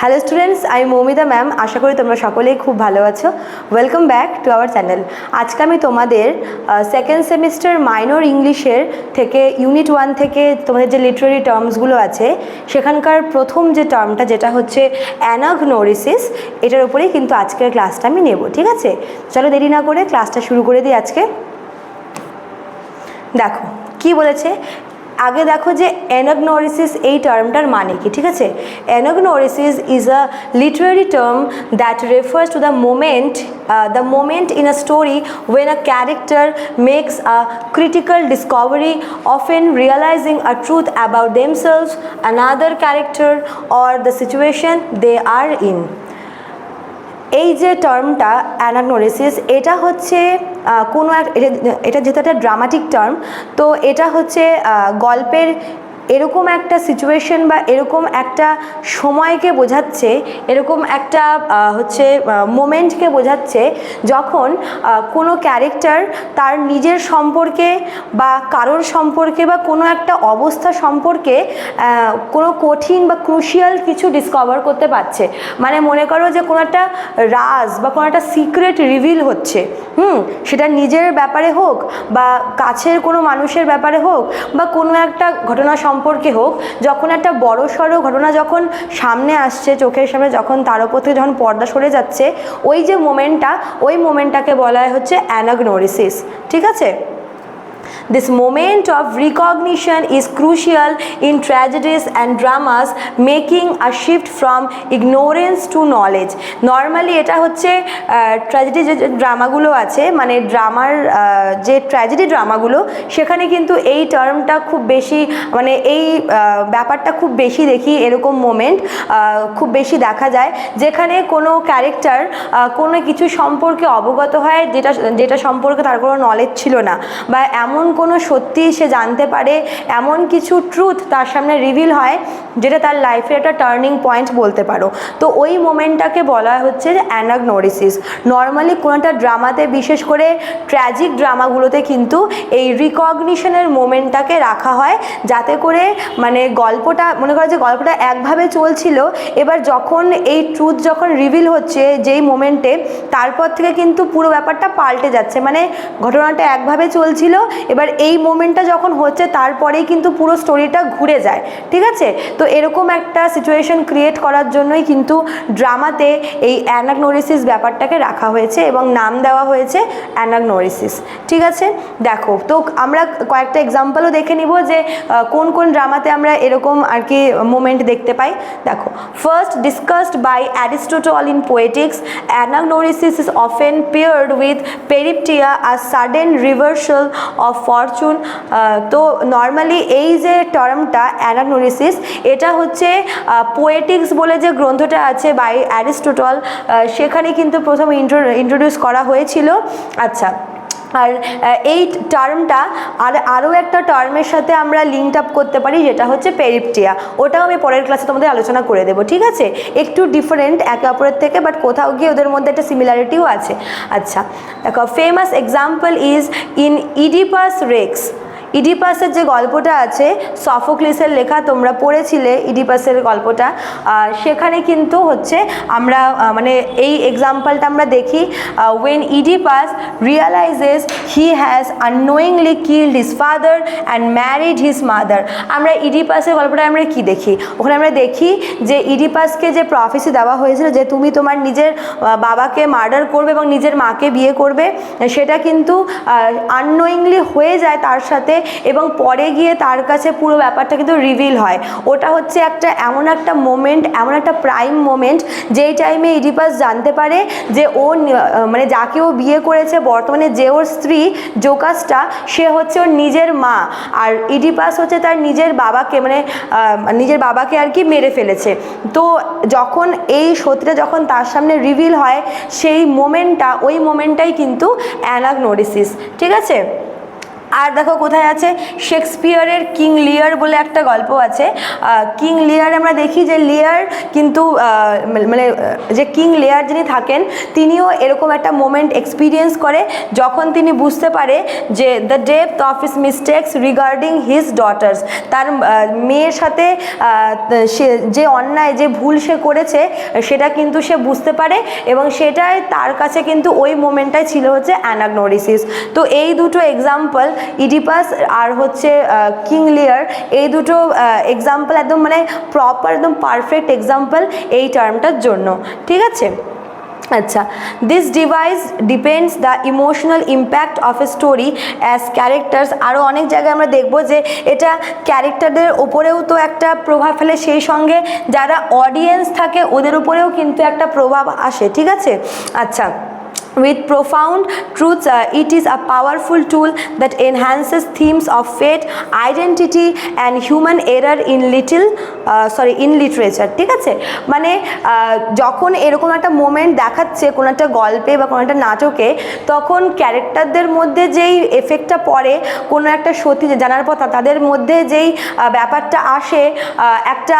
Hello students আমি Moumita ma'am আশা করি তোমরা সকলেই খুব ভালো আছো। Welcome back to our channel আজকে আমি তোমাদের সেকেন্ড সেমিস্টার মাইনর ইংলিশের থেকে ইউনিট ওয়ান থেকে তোমাদের যে লিটারারি টার্মসগুলো আছে, সেখানকার প্রথম যে টার্মটা যেটা হচ্ছে অ্যানাগনোরিসিস, এটার উপরেই কিন্তু আজকের ক্লাসটা আমি নেব, ঠিক আছে? চলো দেরি না করে ক্লাসটা শুরু করে দিই আজকে। দেখো, কি বলেছে? আগে দেখো যে অ্যানগনোরিসিস এই টার্মটার মানে কি, ঠিক আছে? Anagnorisis is a literary term that refers to the moment the moment in a story when a character makes a critical discovery of and realizing a truth about themselves another character or the situation they are in এই যে টার্মটা anagnorisis এটা হচ্ছে কোনো এক, এটা- যেহেতু একটা dramatic term তো এটা হচ্ছে গল্পের এরকম একটা সিচুয়েশন বা এরকম একটা সময়কে বোঝাচ্ছে, এরকম একটা হচ্ছে মোমেন্টকে বোঝাচ্ছে যখন কোনো ক্যারেক্টার তার নিজের সম্পর্কে বা কারোর সম্পর্কে বা কোনো একটা অবস্থা সম্পর্কে কোনো কঠিন বা ক্রুশিয়াল কিছু ডিসকভার করতে পারছে। মানে মনে করো যে কোনো একটা রাজ বা কোনো একটা সিক্রেট রিভিল হচ্ছে। হুম, সেটা নিজের ব্যাপারে হোক বা কাছের কোনো মানুষের ব্যাপারে হোক বা কোনো একটা ঘটনা সম্পর্কে হোক, যখন একটা বড় সড়ো ঘটনা যখন সামনে আসছে, চোখের সামনে যখন তার ওপর থেকে যখন পর্দা সরে যাচ্ছে, ওই যে মোমেন্টটা ওই মোমেন্টটাকে বলা হচ্ছে অ্যানাগনোরিসিস ঠিক আছে? This moment of recognition is crucial in tragedies and dramas, making a shift from ignorance to knowledge. Normally এটা হচ্ছে ট্র্যাজেডি যে ড্রামাগুলো আছে মানে ড্রামার যে ট্র্যাজেডি ড্রামাগুলো সেখানে কিন্তু এই টার্মটা খুব বেশি মানে এই ব্যাপারটা খুব বেশি দেখি এরকম মোমেন্ট খুব বেশি দেখা যায় যেখানে কোনো ক্যারেক্টার কোনো কিছু সম্পর্কে অবগত হয় যেটা যেটা সম্পর্কে তার কোনো নলেজ ছিল না বা এমন কোনো সত্যি সে জানতে পারে এমন কিছু ট্রুথ তার সামনে রিভিল হয় যেটা তার লাইফের একটা টার্নিং পয়েন্ট বলতে পারো। তো ওই মোমেন্টটাকে বলা হচ্ছে যে অ্যানাগনোরিসিস। নর্মালি কোনো একটা ড্রামাতে বিশেষ করে ট্র্যাজিক ড্রামাগুলোতে কিন্তু এই রিকগনিশনের মোমেন্টটাকে রাখা হয় যাতে করে মানে গল্পটা, মনে করো যে গল্পটা একভাবে চলছিল, এবার যখন এই ট্রুথ যখন রিভিল হচ্ছে যেই মোমেন্টে তারপর থেকে কিন্তু পুরো ব্যাপারটা পাল্টে যাচ্ছে। মানে ঘটনাটা একভাবে চলছিল, এবার এই মোমেন্টটা যখন হচ্ছে, তারপরেই কিন্তু পুরো স্টোরিটা ঘুরে যায়, ঠিক আছে? তো এরকম একটা সিচুয়েশন ক্রিয়েট করার জন্যই কিন্তু ড্রামাতে এই অ্যানাগনোরিসিস ব্যাপারটাকে রাখা হয়েছে এবং নাম দেওয়া হয়েছে অ্যানাগনোরিসিস ঠিক আছে? দেখো, তো আমরা কয়েকটা এক্সাম্পলও দেখে নিব যে কোন কোন ড্রামাতে আমরা এরকম আর কি মোমেন্ট দেখতে পাই। দেখো first discussed by Aristotle in Poetics anagnorisis is often paired with peripeteia or sudden reversal of fortune তো নর্মালি এই যে টার্মটা অ্যানাগনোরিসিস এটা হচ্ছে পোয়েটিক্স বলে যে গ্রন্থটা আছে বাই অ্যারিস্টোটল সেখানে কিন্তু প্রথম ইন্ট্রোডিউস করা হয়েছিল। আচ্ছা আর এই টার্মটা আর আরও একটা টার্মের সাথে আমরা লিঙ্ক আপ করতে পারি, যেটা হচ্ছে পেরিপটিয়া ওটাও আমি পরের ক্লাসে তোমাদের আলোচনা করে দেবো, ঠিক আছে? একটু ডিফারেন্ট একে অপরের থেকে বাট কোথাও গিয়ে ওদের মধ্যে একটা সিমিলারিটিও আছে। আচ্ছা দেখো famous example is in Oedipus Rex ইডিপাসের যে গল্পটা আছে, সফোক্লিসের লেখা তোমরা পড়েছিলে ইডিপাসের গল্পটা সেখানে কিন্তু হচ্ছে আমরা মানে এই এক্সাম্পলটা আমরা দেখি when Oedipus realizes he has unknowingly killed his father and married his mother আমরা ইডিপাসের গল্পটা আমরা কি দেখি? ওখানে আমরা দেখি যে ইডিপাসকে যে প্রফেসি দেওয়া হয়েছিল যে তুমি তোমার নিজের বাবাকে মার্ডার করবে এবং নিজের মাকে বিয়ে করবে, সেটা কিন্তু আননোয়িংলি হয়ে যায় তার সাথে এবং পরে গিয়ে তার কাছে পুরো ব্যাপারটা কিন্তু রিভিল হয়। ওটা হচ্ছে একটা এমন একটা মোমেন্ট এমন একটা প্রাইম মোমেন্ট যেই টাইমে ইডিপাস জানতে পারে যে ও মানে যাকে ও বিয়ে করেছে, বর্তমানে যে ওর স্ত্রী জোকাসটা, সে হচ্ছে ওর নিজের মা। আর ইডিপাস হচ্ছে তার নিজের বাবাকে মানে নিজের বাবাকে আর কি মেরে ফেলেছে। তো যখন এই সত্যিটা যখন তার সামনে রিভিল হয়, সেই মোমেন্টটা ওই মোমেন্টটাই কিন্তু অ্যানাগনোরিসিস, ঠিক আছে? আর দেখো কোথায় আছে? শেক্সপিয়ারের কিং লিয়ার বলে একটা গল্প আছে। কিং লিয়ার আমরা দেখি যে লিয়ার কিন্তু মানে যে কিং লিয়ার যিনি থাকেন, তিনিও এরকম একটা মোমেন্ট এক্সপিরিয়েন্স করে যখন তিনি বুঝতে পারে যে the depth of his mistakes regarding his daughters তার মেয়ের সাথে সে, যে অন্যায়, যে ভুল সে করেছে, সেটা কিন্তু সে বুঝতে পারে এবং সেটাই তার কাছে কিন্তু ওই মোমেন্টটাই ছিল হচ্ছে অ্যানাগনোরিসিস। তো এই দুটো এক্সাম্পল ইডিপাস আর হচ্ছে কিং লিয়ার, এই দুটো এক্সাম্পল একদম মানে প্রপার একদম পারফেক্ট এক্সাম্পল এই টার্মটার জন্য। ঠিক আছে? আচ্ছা this device depends the emotional impact of a story as characters আরও অনেক জায়গায় আমরা দেখব যে এটা ক্যারেক্টারদের ওপরেও তো একটা প্রভাব ফেলে, সেই সঙ্গে যারা অডিয়েন্স থাকে ওদের উপরেও কিন্তু একটা প্রভাব আসে। ঠিক আছে? আচ্ছা With profound truths, uh, it is a powerful tool that enhances themes of fate, identity, and human error in little, uh, sorry, in literature. ঠিক আছে মানে যখন এরকম একটা মোমেন্ট দেখাচ্ছে কোনো একটা গল্পে বা কোনো একটা নাটকে তখন ক্যারেক্টারদের মধ্যে যেই এফেক্টটা পড়ে কোনো একটা সত্যি জানার কথা তাদের মধ্যে যেই ব্যাপারটা আসে একটা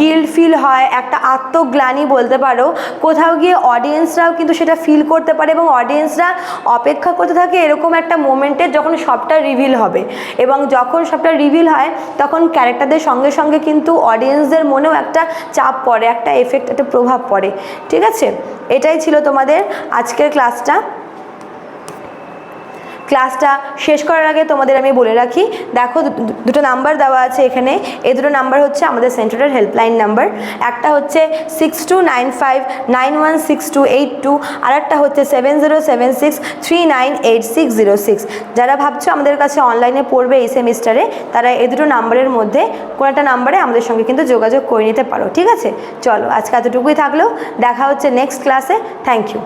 গিল্ড ফিল হয় একটা আত্মগ্লানি বলতে পারো কোথাও গিয়ে অডিয়েন্সরাও কিন্তু সেটা ফিল করতে পারে এবং অডিয়েন্সরা অপেক্ষা করতে থাকে এরকম একটা মোমেন্টে যখন সবটা রিভিল হবে। এবং যখন সবটা রিভিল হয়, তখন ক্যারেক্টারদের সঙ্গে সঙ্গে কিন্তু অডিয়েন্সদের মনেও একটা চাপ পড়ে, একটা এফেক্ট একটা প্রভাব পড়ে। ঠিক আছে? এটাই ছিল তোমাদের আজকের ক্লাসটা ক্লাসটা শেষ করার আগে তোমাদের আমি বলে রাখি, দেখো দুটো নাম্বার দেওয়া আছে এখানে, এই দুটো নাম্বার হচ্ছে আমাদের সেন্টারের হেল্পলাইন নাম্বার একটা হচ্ছে six two nine five nine one six two eight two আর একটা হচ্ছে seven zero seven six three nine eight six zero six যারা ভাবছ আমাদের কাছে অনলাইনে পড়বে এই সেমিস্টারে তারা এই দুটো নাম্বারের মধ্যে কোনো একটা নাম্বারে আমাদের সঙ্গে কিন্তু যোগাযোগ করে নিতে পারো, ঠিক আছে? চলো আজকে এতটুকুই থাকল, দেখা হচ্ছে নেক্সট ক্লাসে থ্যাংক ইউ